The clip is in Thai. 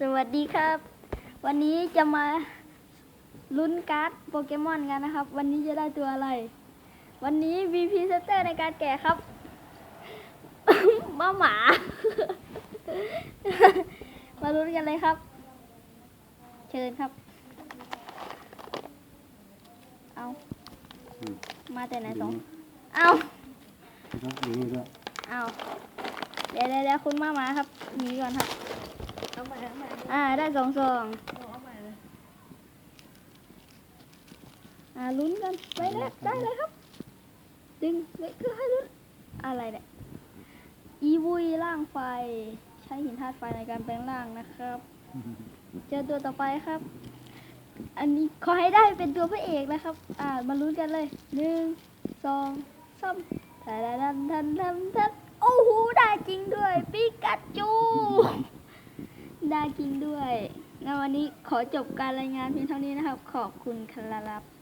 สวัสดีครับ วันนี้จะมาลุ้นการ์ดโปเกมอนกันนะครับ วันนี้จะได้ตัวอะไร วันนี้มีพรีเซนเตอร์ในการแกะครับมาหมา มาลุ้นกันเลยครับ เชิญครับ เอาอืมมาแต่ไหนสองเอาแล้วก็อย่างนี้ด้วยเอาเดี๋ยวเดี๋ยวเดี๋ยวคุณมาหมาครับหนีก่อนครับ เอาใหม่เอาใหม่อ่าได้สองซองเอาใหม่เลยอ่าลุ้นกันไปเลยได้เลยครับ ดึงเลยคือให้ลุ้นอะไรเนี่ยอีวุยร่างไฟ ใช้หินธาตุไฟในการแปลงร่างนะครับ เจอตัวต่อไปครับ อันนี้ขอให้ได้เป็นตัวพระเอกนะครับ อ่ามาลุ้นกันเลยหนึ่งสองสามทันทันทันทันทันโอ้โหได้จริงด้วยปิกัดจู ได้กินด้วยงั้นวันนี้ขอจบการรายงานเพียงเท่านี้นะครับ ขอบคุณครับ